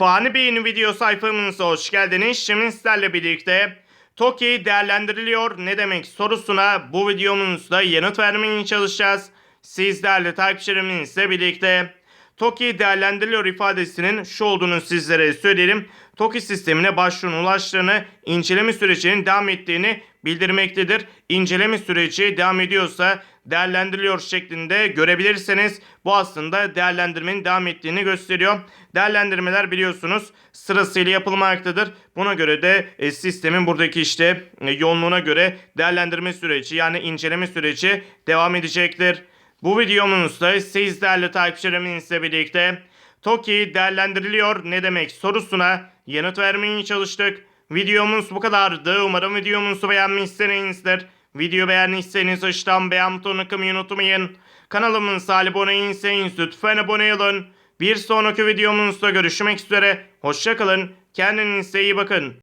Fani Bey'in video sayfamıza hoş geldiniz. Şimdi sizlerle birlikte TOKİ değerlendiriliyor ne demek sorusuna bu videomuzda yanıt vermeye çalışacağız. Sizlerle takipçilerimizle birlikte TOKİ değerlendiriliyor ifadesinin şu olduğunu sizlere söyleyelim. TOKİ sistemine başvurun ulaştığını, inceleme sürecinin devam ettiğini bildirmektedir. İnceleme süreci devam ediyorsa değerlendiriliyor şeklinde görebilirsiniz. Bu aslında değerlendirmenin devam ettiğini gösteriyor. Değerlendirmeler biliyorsunuz sırasıyla yapılmaktadır. Buna göre de e, sistemin buradaki işte e, yoğunluğuna göre değerlendirme süreci yani inceleme süreci devam edecektir. Bu videomuzda siz değerli takipçilerimizle birlikte TOKİ değerlendiriliyor ne demek sorusuna yanıt vermeye çalıştık. Videomuz bu kadardı. Umarım videomuzu beğenmişsinizdir. Video beğendiyseniz aşağıdan beğen butonuna kılmayı unutmayın. Kanalımıza abone değilseniz lütfen abone olun. Bir sonraki videomuzda görüşmek üzere. Hoşçakalın. Kendinize iyi bakın.